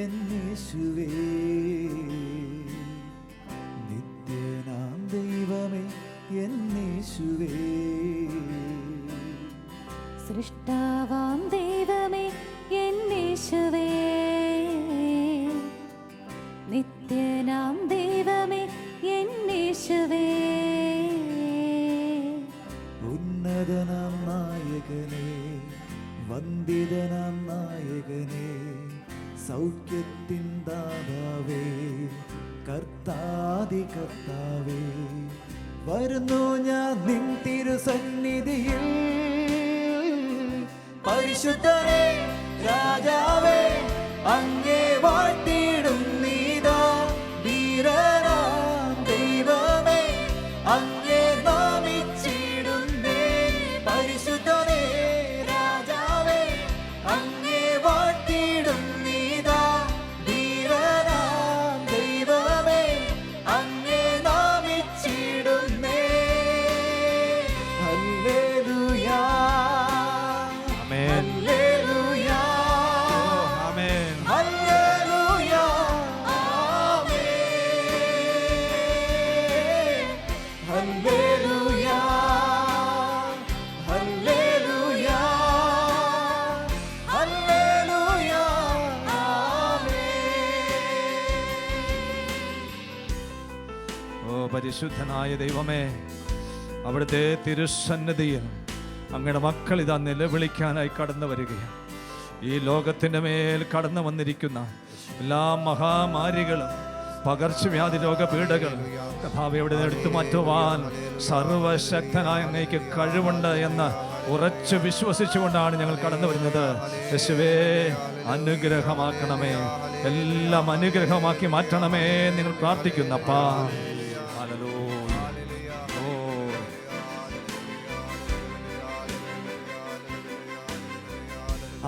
என் இயேசுவே വരുന്നു ഞാൻ നിൻ തിരുസന്നിധിയിൽ. പരിശുദ്ധനെ രാജാവേ അങ്ങേ പരിശുദ്ധനായ ദൈവമേ അവിടുത്തെ തിരുസന്നിധിയിൽ അങ്ങയുടെ മക്കൾ ഇതാ നിലവിളിക്കാനായി കടന്നു വരികയാണ്. ഈ ലോകത്തിന്റെ മേൽ കടന്നു വന്നിരിക്കുന്ന എല്ലാ മഹാമാരികളും പകർച്ചവ്യാധി രോഗപീഠകൾ കഥാവെ അവിടെ നിന്ന് എടുത്തു മാറ്റുവാൻ സർവശക്തനായ അങ്ങേക്ക് കഴിവുണ്ട് എന്ന് ഉറച്ചു വിശ്വസിച്ചുകൊണ്ടാണ് ഞങ്ങൾ കടന്നു വരുന്നത്. യശുവേ അനുഗ്രഹമാക്കണമേ. എല്ലാം അനുഗ്രഹമാക്കി മാറ്റണമേ നിങ്ങൾ പ്രാർത്ഥിക്കുന്നപ്പാ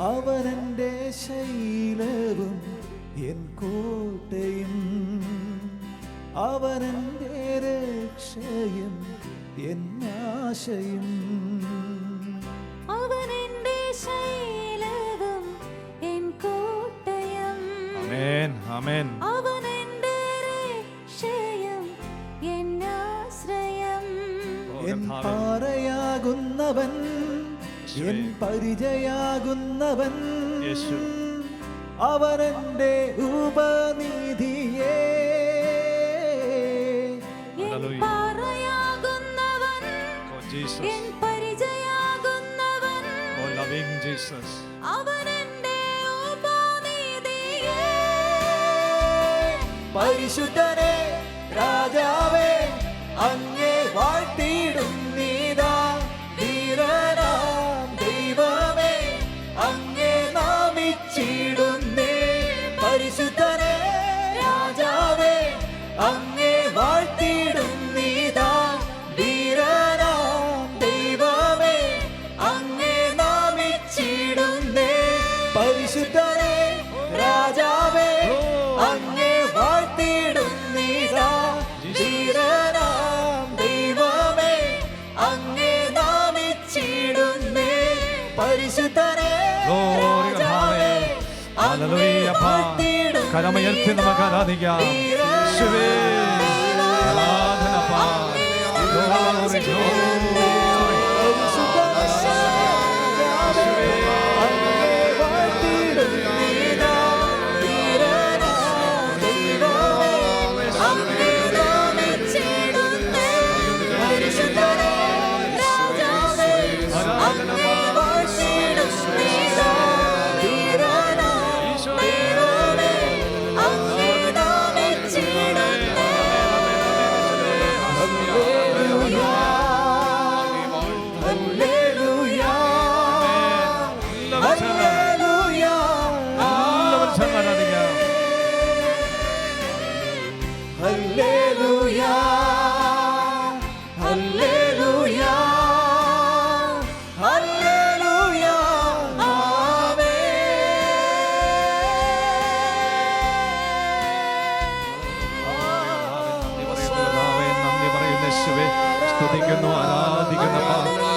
അവനെന്റെ ശൈലവും എൻ കോട്ടയും അവനെന്റെ രക്ഷയും എന്നാശയും അവൻ എന്റെ ശൈലവും എൻ കോട്ടയം ആമേൻ ആമേൻ. അവൻ രക്ഷയും എന്നാശ്രയം ആശ്രയം. എൻ പാറയാകുന്നവൻ എൻ പരിചയാകുന്നവൻ യേശു. അവനെന്റെ ഉപനിധിയേ ജീസസ്. എൻ പരിചയാകുന്നവൻ ഓ, loving ജീസസ്. അവൻ എന്റെ ഉപനിധിയേ പരിശുദ്ധനെ കരമുയർത്തി നമുക്ക് ആരാധിക്കാം. യേശുവേ, ആരാധന അപ്പാ. ആരാധിക്കുന്നു ആരാധിക്കുന്ന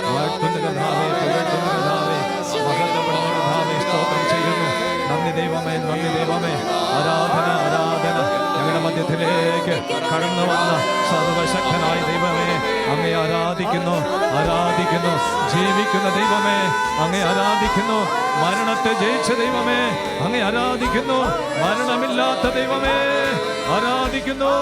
സ്തോത്രം ചെയ്യുന്നു. നന്ദി ദൈവമേ നന്ദി ദൈവമേ. ആരാധന ആരാധന. ഞങ്ങളുടെ മധ്യത്തിലേക്ക് കടന്നു വന്ന സർവശക്തനായ ദൈവമേ അങ്ങേ ആരാധിക്കുന്നു ആരാധിക്കുന്നു. ജീവിക്കുന്ന ദൈവമേ അങ്ങേ ആരാധിക്കുന്നു. മരണത്തെ ജയിച്ച ദൈവമേ അങ്ങേ ആരാധിക്കുന്നു. മരണമില്ലാത്ത ദൈവമേ. ആരാധിക്കുന്നു?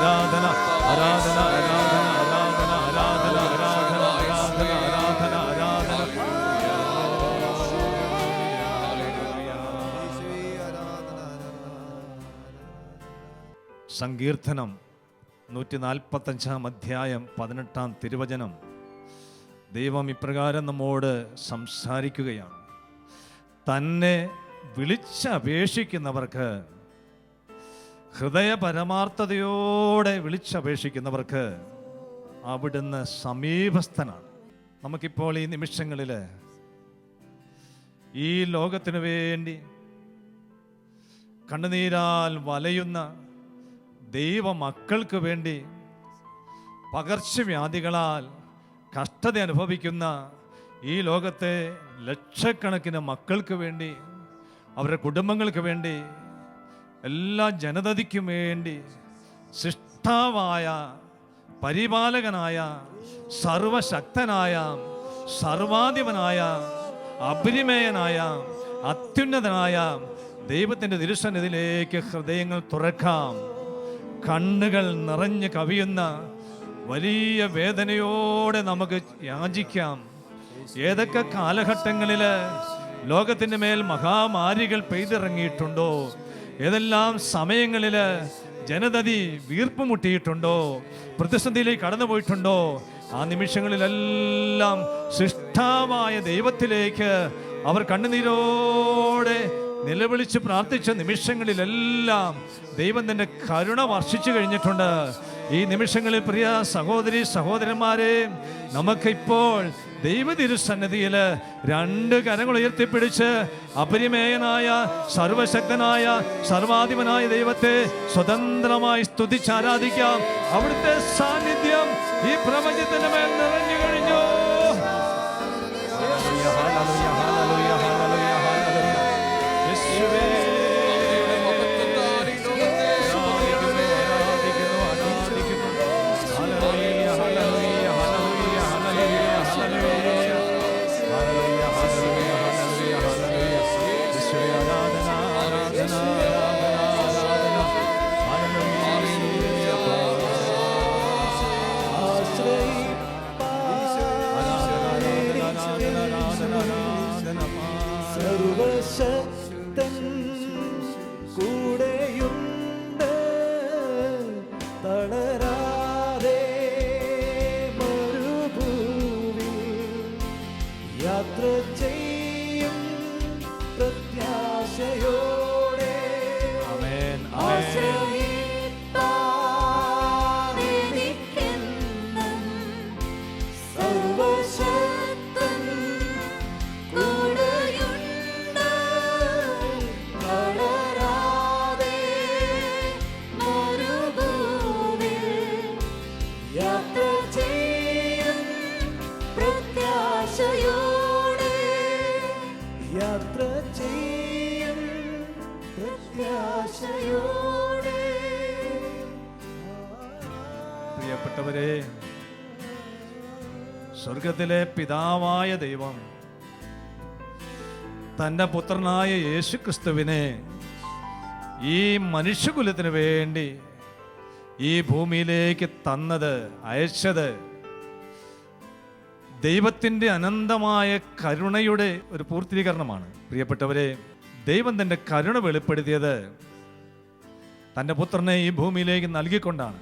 ആരാധന ആരാധന ആരാധന ആരാധന ആരാധന ആരാധന ആരാധന ആരാധന ആരാധന. സങ്കീർത്തനം നൂറ്റി നാൽപ്പത്തഞ്ചാം അധ്യായം പതിനെട്ടാം തിരുവചനം. ദൈവം ഇപ്രകാരം നമ്മോട് സംസാരിക്കുകയാണ്. തന്നെ വിളിച്ചപേക്ഷിക്കുന്നവർക്ക് ഹൃദയ പരമാർത്ഥതയോടെ വിളിച്ചപേക്ഷിക്കുന്നവർക്ക് അവിടുന്ന് സമീപസ്ഥനാണ്. നമുക്കിപ്പോൾ ഈ നിമിഷങ്ങളിൽ ഈ ലോകത്തിനു വേണ്ടി കണ്ണുനീരാൽ വലയുന്ന ദൈവമക്കൾക്ക് വേണ്ടി പകർച്ചവ്യാധികളാൽ കഷ്ടത അനുഭവിക്കുന്ന ഈ ലോകത്തെ ലക്ഷക്കണക്കിന് മക്കൾക്ക് വേണ്ടി അവരുടെ കുടുംബങ്ങൾക്ക് വേണ്ടി എല്ലാ ജനതയ്ക്കും വേണ്ടി ശിഷ്ടാവായ പരിപാലകനായ സർവശക്തനായ സർവാധിപനായ അപരിമേയനായ അത്യുന്നതനായ ദൈവത്തിന്റെ തിരുസന്നിധിയിലേക്ക് ഹൃദയങ്ങൾ തുറക്കാം. കണ്ണുകൾ നിറഞ്ഞ് കവിയുന്ന വലിയ വേദനയോടെ നമുക്ക് യാചിക്കാം. ഏതൊക്കെ കാലഘട്ടങ്ങളിൽ ലോകത്തിന്റെ മേൽ മഹാമാരികൾ പെയ്തിറങ്ങിയിട്ടുണ്ടോ? ഏതെല്ലാം സമയങ്ങളിൽ ജനതതി വീർപ്പ് മുട്ടിയിട്ടുണ്ടോ? പ്രതിസന്ധിയിലേക്ക് കടന്നുപോയിട്ടുണ്ടോ ആ നിമിഷങ്ങളിലെല്ലാം സൃഷ്ടാവായ ദൈവത്തിലേക്ക് അവർ കണ്ണുനീരോടെ നിലവിളിച്ച് പ്രാർത്ഥിച്ച നിമിഷങ്ങളിലെല്ലാം ദൈവം തന്റെ കരുണ വർഷിച്ചു കഴിഞ്ഞിട്ടുണ്ട്. ഈ നിമിഷങ്ങളിൽ പ്രിയ സഹോദരി സഹോദരന്മാരെ നമുക്കിപ്പോൾ ദൈവ രണ്ട് കരങ്ങൾ ഉയർത്തിപ്പിടിച്ച് അപരിമേയനായ സർവശക്തനായ സർവാധിപനായ ദൈവത്തെ സ്വതന്ത്രമായി സ്തുതിച്ച് ആരാധിക്കാം. അവിടുത്തെ സാന്നിധ്യം ഈ പ്രപഞ്ചത്തിന് മേൽ നിറഞ്ഞു കഴിഞ്ഞു. 有了神 പ്രിയപ്പെട്ടവരെ സ്വർഗത്തിലെ പിതാവായ ദൈവം തന്റെ പുത്രനായ യേശുക്രിസ്തുവിനെ ഈ മനുഷ്യകുലത്തിന് വേണ്ടി ഈ ഭൂമിയിലേക്ക് തന്നത് അയച്ചത് ദൈവത്തിന്റെ അനന്തമായ കരുണയുടെ ഒരു പൂർത്തീകരണമാണ്. പ്രിയപ്പെട്ടവരെ ദൈവം തന്റെ കരുണ വെളിപ്പെടുത്തിയത് തന്റെ പുത്രനെ ഈ ഭൂമിയിലേക്ക് നൽകിക്കൊണ്ടാണ്.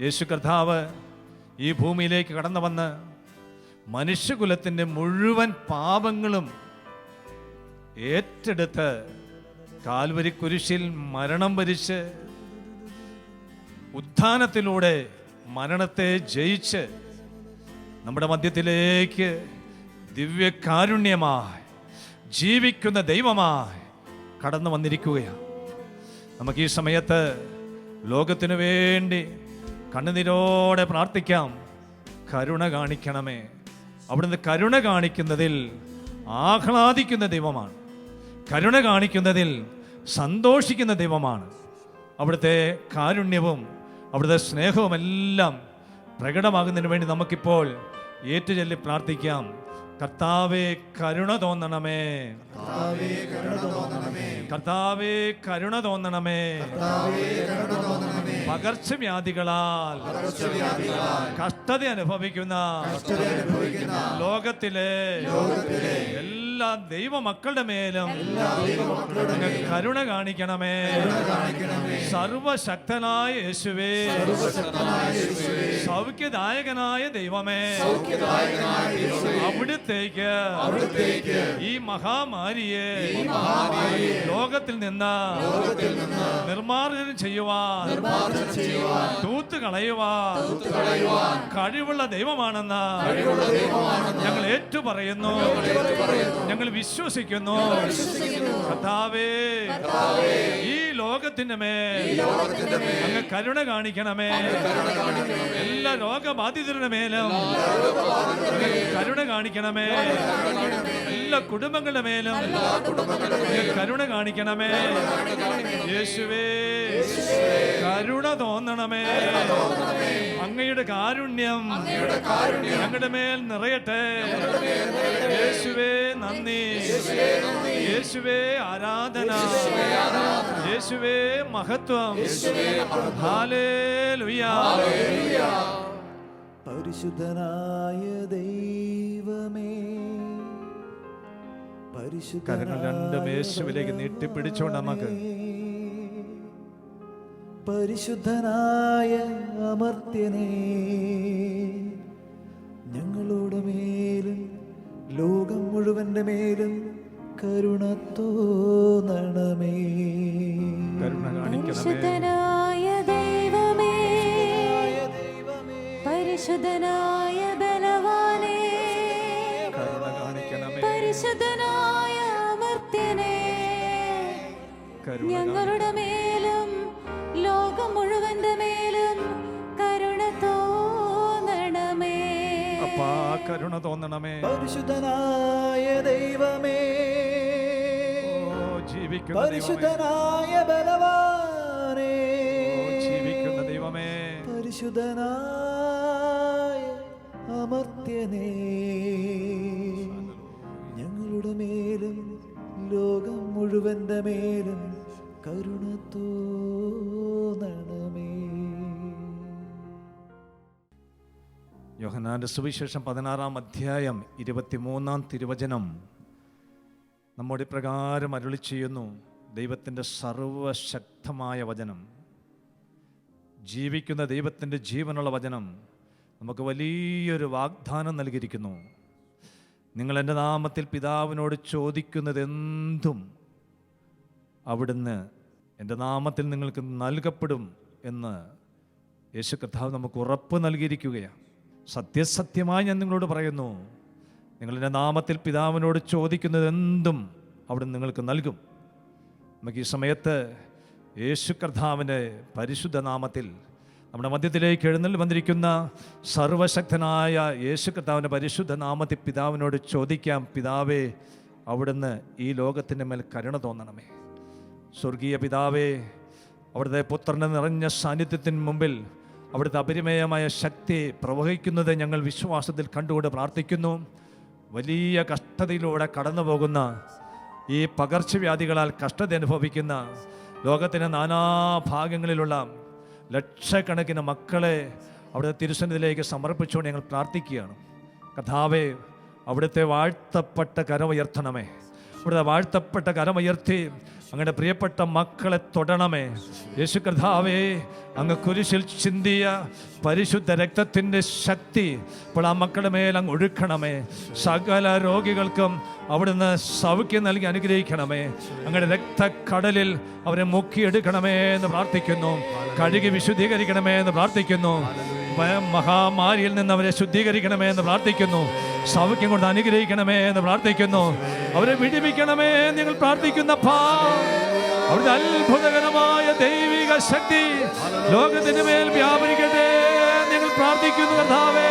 യേശു കർത്താവ് ഈ ഭൂമിയിലേക്ക് കടന്നു വന്ന് മനുഷ്യകുലത്തിന്റെ മുഴുവൻ പാപങ്ങളും ഏറ്റെടുത്ത് കാൽവരി കുരിശിൽ മരണം വരിച്ച് ഉത്ഥാനത്തിലൂടെ മരണത്തെ ജയിച്ച് നമ്മുടെ മധ്യത്തിലേക്ക് ദിവ്യകാരുണ്യമായി ജീവിക്കുന്ന ദൈവമായി കടന്നു വന്നിരിക്കുകയാണ്. നമുക്ക് ഈ സമയത്ത് ലോകത്തിനു വേണ്ടി കണ്ണുനീരോടെ പ്രാർത്ഥിക്കാം. കരുണ കാണിക്കണമേ. അവിടുന്ന് കരുണ കാണിക്കുന്നതിൽ ആഹ്ലാദിക്കുന്ന ദൈവമാണ്. കരുണ കാണിക്കുന്നതിൽ സന്തോഷിക്കുന്ന ദൈവമാണ്. അവിടുത്തെ കാരുണ്യവും അവിടുത്തെ സ്നേഹവുമെല്ലാം പ്രകടമാകുന്നതിന് വേണ്ടി നമുക്കിപ്പോൾ ഏറ്റുചൊല്ലി പ്രാർത്ഥിക്കാം. കർത്താവെ കരുണ തോന്നണമേ. കർത്താവെ കരുണ തോന്നണമേ. പകർച്ചവ്യാധികളാൽ കഷ്ടത അനുഭവിക്കുന്ന ലോകത്തിലെ എല്ലാ ദൈവമക്കളുടെ മേലും കരുണ കാണിക്കണമേ. സർവശക്തനായ യേശുവേ. സൗഖ്യദായകനായ ദൈവമേ. അവിടുത്തേക്ക് ഈ മഹാമാരിയെ ലോകത്തിൽ നിന്ന് നിർമാർജനം ചെയ്യുവാൻ തൂത്ത് കളയുവാൻ കഴിവുള്ള ദൈവമാണെന്ന് ഞങ്ങൾ ഏറ്റുപറയുന്നു. ഞങ്ങൾ വിശ്വസിക്കുന്നു. കർത്താവേ ഈ ലോകത്തിന്റെ മേൽ അങ്ങ് കരുണ കാണിക്കണമേ. എല്ലാ രോഗബാധിതരുടെ മേലും കരുണ കാണിക്കണമേ. എല്ലാ കുടുംബങ്ങളുടെ മേലും കരുണ കാണിക്കണമേ. യേശുവേ കരുണ തോന്നണമേ. അങ്ങയുടെ കാരുണ്യം ഞങ്ങളുടെ മേൽ നിറയട്ടെ. യേശുവേ നന്ദി. യേശുവേ ആരാധന. യേശുവേ മഹത്വം. പരിശുദ്ധനായ ദൈവമേ കരങ്ങൾ രണ്ടും യേശുവിലേക്ക് നീട്ടിപ്പിടിച്ചോണ്ട് നമുക്ക് പരിശുദ്ധനായ അമർത്യനെ ഞങ്ങളുടെ മേലും ലോകം മുഴുവന്റെ മേലും കരുണ തോന്നണമേ. കരുണ പരിശുദ്ധനായ ദൈവമേ പരിശുദ്ധനായ ബലവാനേ പരിശുദ്ധനായ ഞങ്ങളുടെ മേലും ലോകം മുഴുവന്റെ മേലും കരുണ തോന്നണമേ. അപ്പാ കരുണ തോന്നണമേ. പരിശുദ്ധനായ ദൈവമേ. ജീവിക്കുന്ന ദൈവമേ. പരിശുദ്ധനായ ബലവാനേ. ജീവിക്കുന്ന ദൈവമേ. പരിശുദ്ധനായ അമർത്യനേ. ഞങ്ങളുടെ മേലും ലോകം മുഴുവന്റെ മേലും കരുണ യോഹനാന്റെ സുവിശേഷം പതിനാറാം അധ്യായം ഇരുപത്തിമൂന്നാം തിരുവചനം നമ്മുടെ പ്രകാരം അരുളി ചെയ്യുന്നു. ദൈവത്തിന്റെ സർവശക്തമായ വചനം ജീവിക്കുന്ന ദൈവത്തിന്റെ ജീവനുള്ള വചനം നമുക്ക് വലിയൊരു വാഗ്ദാനം നൽകിയിരിക്കുന്നു. നിങ്ങൾ എന്റെ നാമത്തിൽ പിതാവിനോട് ചോദിക്കുന്നതെന്തും അവിടുന്ന് എന്റെ നാമത്തിൽ നിങ്ങൾക്ക് നൽകപ്പെടും എന്ന് യേശു കർത്താവ് നമുക്ക് ഉറപ്പ് നൽകിയിരിക്കുകയാണ്. സത്യസത്യമായി ഞാൻ നിങ്ങളോട് പറയുന്നു നിങ്ങളെന്റെ നാമത്തിൽ പിതാവിനോട് ചോദിക്കുന്നത് എന്തും അവിടെ നിങ്ങൾക്ക് നൽകും. നമുക്ക് ഈ സമയത്ത് യേശു കർത്താവിന്റെ പരിശുദ്ധ നാമത്തിൽ നമ്മുടെ മധ്യത്തിലേക്ക് എഴുന്നള്ളി വന്നിരിക്കുന്ന സർവശക്തനായ യേശു കർത്താവിന്റെ പരിശുദ്ധ നാമത്തിൽ പിതാവിനോട് ചോദിക്കാം പിതാവേ അവിടുന്ന് ഈ ലോകത്തിന്റെ മേൽ കരുണ തോന്നണമേ. സ്വർഗീയ പിതാവേ അവിടുത്തെ പുത്രന്റെ നിറഞ്ഞ സാന്നിധ്യത്തിന് മുമ്പിൽ അവിടുത്തെ അപരിമയമായ ശക്തി പ്രവഹിക്കുന്നത് ഞങ്ങൾ വിശ്വാസത്തിൽ കണ്ടുകൊണ്ട് പ്രാർത്ഥിക്കുന്നു. വലിയ കഷ്ടതയിലൂടെ കടന്നു പോകുന്ന ഈ പകർച്ചവ്യാധികളാൽ കഷ്ടത അനുഭവിക്കുന്ന ലോകത്തിന്റെ നാനാഭാഗങ്ങളിലുള്ള ലക്ഷക്കണക്കിന് മക്കളെ അവിടുത്തെ തിരുസന്നിധിയിലേക്ക് സമർപ്പിച്ചുകൊണ്ട് ഞങ്ങൾ പ്രാർത്ഥിക്കുകയാണ്. കഥാവേ അവിടുത്തെ വാഴ്ത്തപ്പെട്ട കരമുയർത്തണമേ. അവിടുത്തെ വാഴ്ത്തപ്പെട്ട കരമുയർത്തി അങ്ങയുടെ പ്രിയപ്പെട്ട മക്കളെ തൊടണമേ. യേശു കർത്താവേ അങ്ങ് കുരിശിൽ ചിന്തിയ പരിശുദ്ധ രക്തത്തിന്റെ ശക്തി ഇപ്പോൾ ആ മക്കളുടെ മേൽ അങ്ങ് ഒഴുക്കണമേ. സകല രോഗികൾക്കും അവിടുന്ന് സൗഖ്യം നൽകി അനുഗ്രഹിക്കണമേ. അങ്ങയുടെ രക്തക്കടലിൽ അവരെ മുക്കിയെടുക്കണമേ എന്ന് പ്രാർത്ഥിക്കുന്നു. കഴുകി വിശുദ്ധീകരിക്കണമേ എന്ന് പ്രാർത്ഥിക്കുന്നു. മഹാമാരിയിൽ നിന്ന് അവരെ ശുദ്ധീകരിക്കണമേ എന്ന് പ്രാർത്ഥിക്കുന്നു. സൗഖ്യം കൊണ്ട് അനുഗ്രഹിക്കണമേ എന്ന് പ്രാർത്ഥിക്കുന്നു. അവരെ വിടിപ്പിക്കണമേ നിങ്ങൾ ഞങ്ങൾ പ്രാർത്ഥിക്കുന്നപ്പാ അവിടുത്തെ അത്ഭുതകരമായ ദൈവിക ശക്തി ലോകത്തിന് മേൽ വ്യാപരിക്കട്ടെ നിങ്ങൾ പ്രാർത്ഥിക്കുന്നു കർത്താവേ.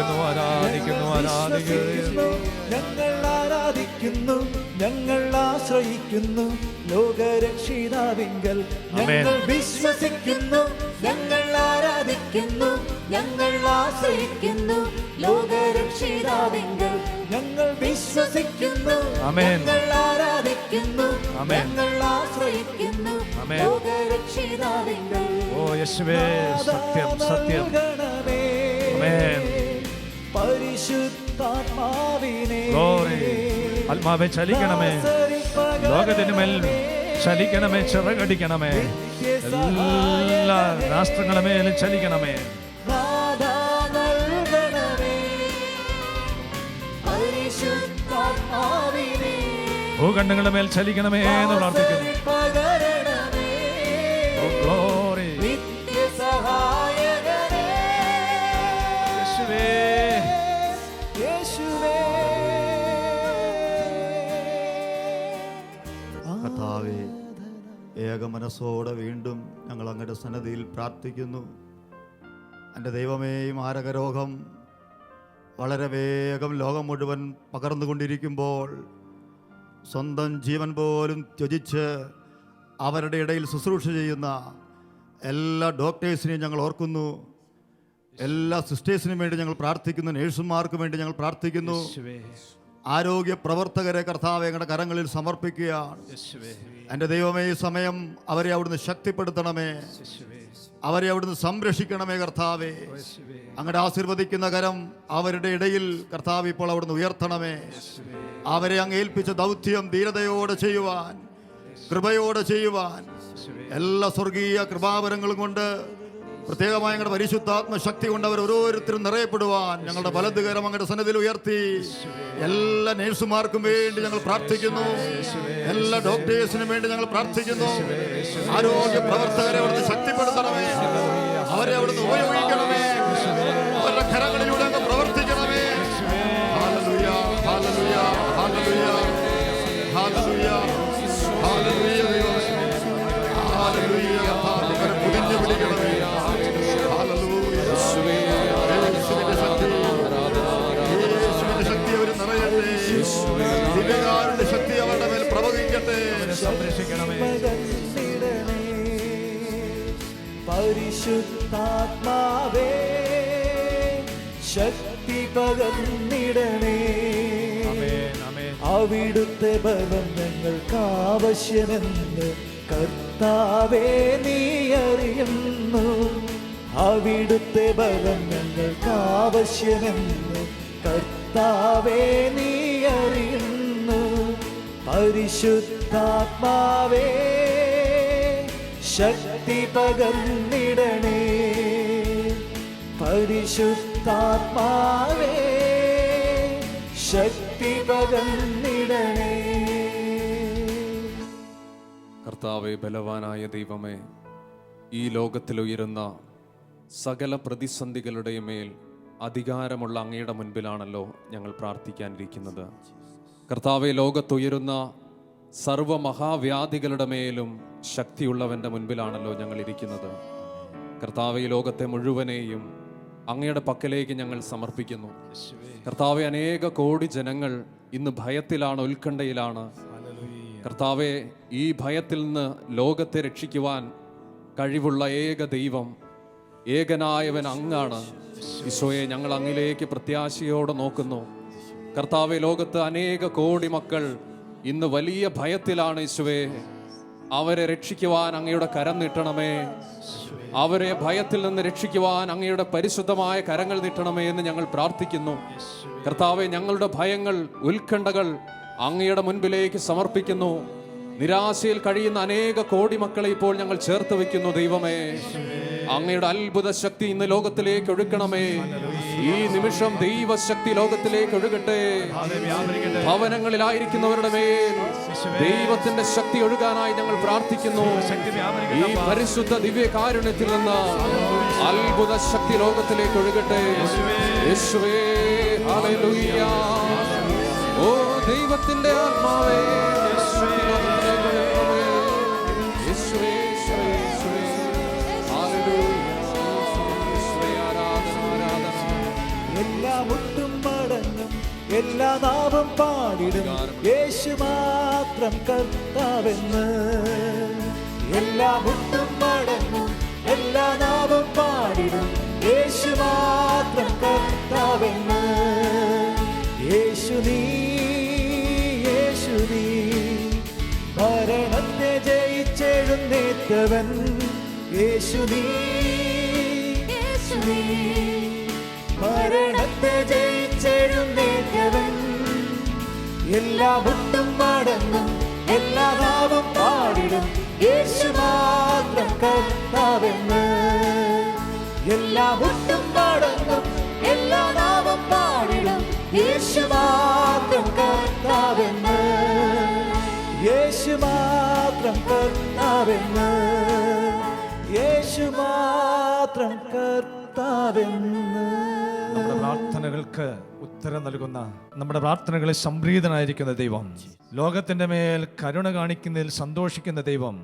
ആരാധിക്കുന്നു ആരാധിക്കുന്നു ആരാധിക്കുന്നു. ഞങ്ങൾ ആരാധിക്കുന്നു ഞങ്ങൾ ആശ്രയിക്കുന്നു. ലോകരക്ഷിതാവിങ്കൽ ഞങ്ങൾ വിശ്വസിക്കുന്നു ഞങ്ങൾ ആരാധിക്കുന്നു ഞങ്ങൾ ആശ്രയിക്കുന്നു. ലോകരക്ഷിതാവിങ്കൽ ഞങ്ങൾ വിശ്വസിക്കുന്നു. ഞങ്ങൾ ആരാധിക്കുന്നു ഞങ്ങൾ ആശ്രയിക്കുന്നു. ലോകരക്ഷിതാവിങ്കൽ ഓ യേശുവേ സത്യം സത്യം. ആമേൻ. പരിശുദ്ധാത്മാവിനെ. ആത്മാവെ ചലിക്കണമേ. ലോകത്തിന് മേൽ ചലിക്കണമേ ചിറകടിക്കണമേ. എല്ലാ രാഷ്ട്രങ്ങളെ മേൽ ചലിക്കണമേ ഭൂഖണ്ഡങ്ങളുടെ മേൽ ചലിക്കണമേ എന്ന് പ്രാർത്ഥിക്കുന്നു. കർത്താവെ ഏക മനസ്സോടെ വീണ്ടും ഞങ്ങൾ അങ്ങയുടെ സന്നദ്ധിയിൽ പ്രാർത്ഥിക്കുന്നു. എന്റെ ദൈവമേ ഈ മാരകരോഗം വളരെ വേഗം ലോകം മുഴുവൻ പകർന്നുകൊണ്ടിരിക്കുമ്പോൾ സ്വന്തം ജീവൻ പോലും ത്യജിച്ച് അവരുടെ ഇടയിൽ ശുശ്രൂഷ ചെയ്യുന്ന എല്ലാ ഡോക്ടേഴ്സിനെയും ഞങ്ങൾ ഓർക്കുന്നു. എല്ലാ സിസ്റ്റേഴ്സിനും വേണ്ടി ഞങ്ങൾ പ്രാർത്ഥിക്കുന്നു. നേഴ്സുമാർക്കും വേണ്ടി ഞങ്ങൾ പ്രാർത്ഥിക്കുന്നു. ആരോഗ്യ പ്രവർത്തകരെ കർത്താവ് ഞങ്ങളുടെ കരങ്ങളിൽ സമർപ്പിക്കുകയാണ്. എന്റെ ദൈവമേ ഈ സമയം അവരെ അവിടുന്ന് ശക്തിപ്പെടുത്തണമേ. അവരെ അവിടുന്ന് സംരക്ഷിക്കണമേ കർത്താവേ. അങ്ങടെ ആശീർവദിക്കുന്ന കരം അവരുടെ ഇടയിൽ കർത്താവ് ഇപ്പോൾ അവിടുന്ന് ഉയർത്തണമേ. അവരെ അങ്ങ് ഏൽപ്പിച്ച ദൗത്യം ധീരതയോടെ ചെയ്യുവാൻ കൃപയോടെ ചെയ്യുവാൻ എല്ലാ സ്വർഗീയ കൃപാവരങ്ങളും കൊണ്ട് പ്രത്യേകമായ ഞങ്ങളുടെ പരിശുദ്ധാത്മ ശക്തി കൊണ്ട് അവർ ഓരോരുത്തരും നിറയപ്പെടുവാൻ ഞങ്ങളുടെ വലതുകരം അങ്ങയുടെ സന്നദ്ധയിൽ ഉയർത്തി. എല്ലാ നേഴ്സുമാർക്കും വേണ്ടി ഞങ്ങൾ പ്രാർത്ഥിക്കുന്നു. എല്ലാ ഡോക്ടേഴ്സിനും വേണ്ടി ഞങ്ങൾ പ്രാർത്ഥിക്കുന്നു. ആരോഗ്യ പ്രവർത്തകരെ അവിടുന്ന് ശക്തിപ്പെടുത്തണമേ. അവരെ അവിടുന്ന് ഉപയോഗിക്കണമേ. അവരുടെ കരങ്ങളിലൂടെ അങ്ങ് പ്രവർത്തിക്കണമേ. ഹാലലുയ ഹാലലുയ ഹാലലുയ ഹാലലുയ ഹാലലുയ ഹാലുയാ ഹാലലുയ സംരക്ഷിക്കണമേ. പരിശുദ്ധാത്മാവേ ശക്തി പകർന്നിടണേ. അവിടുത്തെ ബലം ഞങ്ങൾക്ക് ആവശ്യമെന്ന് കർത്താവേ നീ അറിയുന്നു. അവിടുത്തെ ബലം ഞങ്ങൾക്ക് ആവശ്യമെന്ന് കർത്താവേ നീ അറിയുന്നു. പരിശുദ്ധാത്മാവേ ശക്തി പകർന്നിടണേ പരിശുദ്ധാത്മാവേ ശക്തി പകർന്നിടണേ കർത്താവെ ബലവാനായ ദൈവമേ ഈ ലോകത്തിൽ ഉയരുന്ന സകല പ്രതിസന്ധികളുടെ മേൽ അധികാരമുള്ള അങ്ങയുടെ മുൻപിലാണല്ലോ ഞങ്ങൾ പ്രാർത്ഥിക്കാനിരിക്കുന്നത്. കർത്താവെ ലോകത്തുയരുന്ന സർവ മഹാവ്യാധികളുടെ മേലും ശക്തിയുള്ളവന്റെ മുൻപിലാണല്ലോ ഞങ്ങൾ ഇരിക്കുന്നത്. കർത്താവ് ഈ ലോകത്തെ മുഴുവനെയും അങ്ങയുടെ പക്കലേക്ക് ഞങ്ങൾ സമർപ്പിക്കുന്നു. കർത്താവ് അനേക കോടി ജനങ്ങൾ ഇന്ന് ഭയത്തിലാണ് ഉത്കണ്ഠയിലാണ്. കർത്താവെ ഈ ഭയത്തിൽ നിന്ന് ലോകത്തെ രക്ഷിക്കുവാൻ കഴിവുള്ള ഏക ദൈവം ഏകനായവൻ അങ്ങാണ്. ഈശോയെ ഞങ്ങൾ അങ്ങിലേക്ക് പ്രത്യാശയോടെ നോക്കുന്നു. കർത്താവെ ലോകത്ത് അനേക കോടി മക്കൾ ഇന്ന് വലിയ ഭയത്തിലാണ് യേശുവേ. അവരെ രക്ഷിക്കുവാൻ അങ്ങയുടെ കരം നീട്ടണമേ. അവരെ ഭയത്തിൽ നിന്ന് രക്ഷിക്കുവാൻ അങ്ങയുടെ പരിശുദ്ധമായ കരങ്ങൾ നീട്ടണമേ എന്ന് ഞങ്ങൾ പ്രാർത്ഥിക്കുന്നു. കർത്താവെ ഞങ്ങളുടെ ഭയങ്ങൾ ഉത്കണ്ഠകൾ അങ്ങയുടെ മുൻപിലേക്ക് സമർപ്പിക്കുന്നു. നിരാശയിൽ കഴിയുന്ന അനേക കോടി മക്കളെ ഇപ്പോൾ ഞങ്ങൾ ചേർത്ത് വെക്കുന്നു ദൈവമേ. അങ്ങയുടെ അത്ഭുത ശക്തി ഇന്ന് ലോകത്തിലേക്ക് ഒഴുക്കണമേ. ഈ നിമിഷം ദൈവശക്തി ലോകത്തിലേക്ക് ഒഴുകട്ടെ. ഭവനങ്ങളിലായിരിക്കുന്നവരുടെ മേൽ ദൈവത്തിന്റെ ശക്തി ഒഴുകാനായി ഞങ്ങൾ പ്രാർത്ഥിക്കുന്നു. ഈ പരിശുദ്ധ ദിവ്യ കാരുണ്യത്തിൽ നിന്ന് അത്ഭുത ശക്തി ലോകത്തിലേക്ക് ഒഴുകട്ടെ. യേശുവേ ഹല്ലേലൂയ. ഓ ദൈവത്തിന്റെ ആത്മാവേ. എല്ലാ നാവും പാടിടും. യേശു മാത്രം കർത്താവെന്ന്. എല്ലാ മുട്ടും മടങ്ങും. എല്ലാ നാവും പാടിടും. യേശു മാത്രം കർത്താവെന്ന്. യേശു നീ യേശു നീ. മരണത്തെ ജയിച്ചെഴുന്നേറ്റവൻ. യേശു നീ യേശു നീ. എല്ലാ മുട്ടും മടങ്ങും എല്ലാ നാമം പാടിടും. യേശു മാത്രം കർത്താവെന്ന്. എല്ലാ മുട്ടും മടങ്ങും എല്ലാ നാമം പാടിടും. യേശു മാത്രം കർത്താവെന്ന്. യേശു മാത്രം കർത്താവെന്ന്. യേശു മാത്രം കർത്താവെന്ന്. പ്രാർത്ഥനകൾക്ക് ഉത്തരം നൽകുന്ന നമ്മുടെ പ്രാർത്ഥനകളിൽ സംപ്രീതനായിരിക്കുന്ന ദൈവം. ലോകത്തിന്റെ മേൽ കരുണ കാണിക്കുന്നതിൽ സന്തോഷിക്കുന്ന ദൈവം.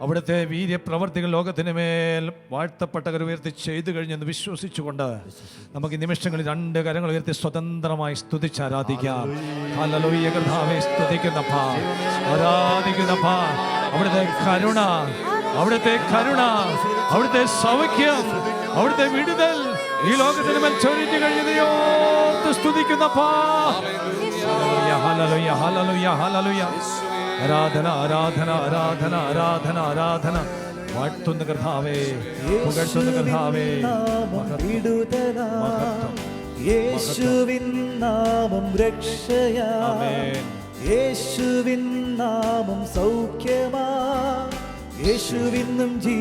അവിടുത്തെ വീര്യപ്രവർത്തികൾ ലോകത്തിന് മേൽ വാഴ്ത്തപ്പെട്ടവർ ഉയർത്തി ചെയ്തു കഴിഞ്ഞെന്ന് വിശ്വസിച്ചുകൊണ്ട് നമുക്ക് ഈ നിമിഷങ്ങളിൽ രണ്ട് കരങ്ങൾ ഉയർത്തി സ്വതന്ത്രമായി സ്തുതിച്ച് ആരാധിക്കാം. അവിടുത്തെ കരുണ അവിടുത്തെ കരുണ അവിടുത്തെ സൗഖ്യം അവിടുത്തെ വിടുതൽ. ഈ ലോകത്തിന് മേൽ ചൊരിഞ്ഞു കഴിഞ്ഞതയോർത്ത് സ്തുതിക്കുന്നപ്പാ ആരാധന ആരാധന ആരാധന ആരാധന ആരാധന. വാഴ്ത്തുന്ന കർത്താവേ പുകഴ്ത്തുന്ന കർത്താവേ. യേശുവിൻ നാമം രക്ഷയാ. യേശുവിൻ നാമം സൗഖ്യമാ. യേശുവിന്നും ജീവിക്കുന്നു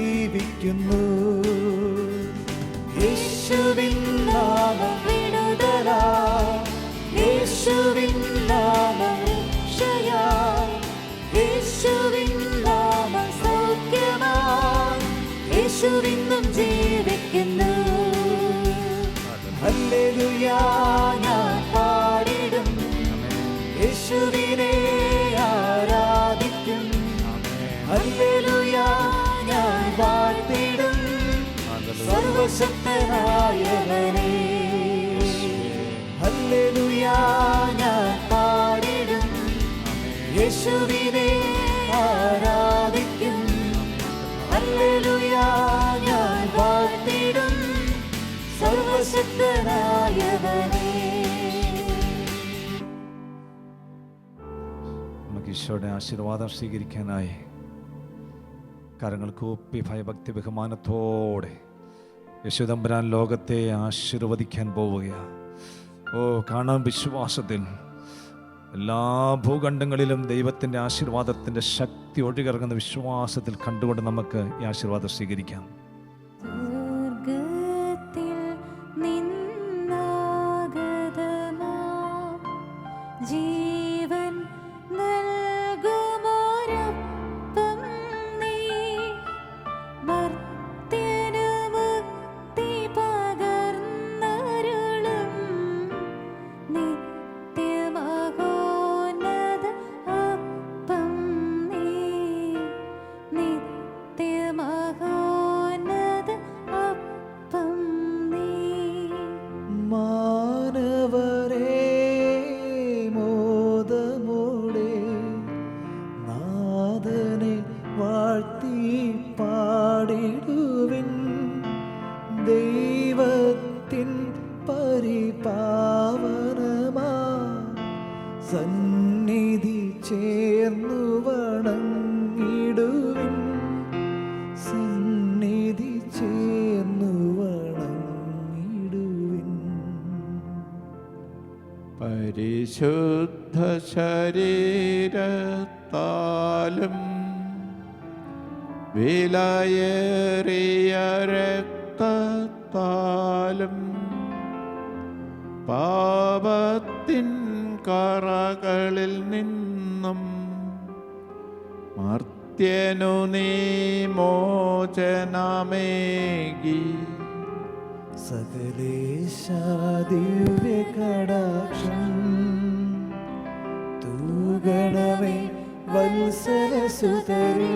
യേശുവിനെ ആരാധിക്കും. ഹല്ലേലൂയ ഞാൻ വാഴ്ത്തിടും. സർവശക്തനായവനെ. നമുക്ക് ഈശോയുടെ ആശീർവാദം സ്വീകരിക്കാനായി കരങ്ങൾ കൂപ്പി ഭയഭക്തി ബഹുമാനത്തോടെ യശുദമ്പരാൻ ലോകത്തെ ആശീർവദിക്കാൻ പോവുകയാണ്. ഓ കാണാൻ വിശ്വാസത്തിൽ. എല്ലാ ഭൂഖണ്ഡങ്ങളിലും ദൈവത്തിന്റെ ആശീർവാദത്തിന്റെ ശക്തി ഒഴുകിറങ്ങുന്ന വിശ്വാസത്തിൽ കണ്ടുകൊണ്ട് നമുക്ക് ഈ ആശീർവാദം സ്വീകരിക്കാം. പരിശുദ്ധ ശരീരത്താലും വിലയേറിയ രക്തത്താലും പാപത്തിൻ കറകളിൽ നിന്നും മർത്യനു നീ മോചനമേകി സകലേശാദിവ്യ കടാക്ഷം നൽകണമേ വത്സരസുതരിൽ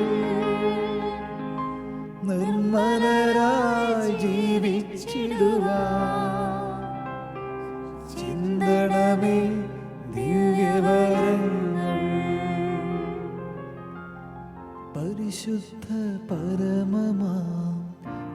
നിർമ്മലരായി ജീവിച്ചിടുവാൻ. ചിന്തണമേ ദിവ്യവരങ്ങൾ. പരിശുദ്ധ പരമമാം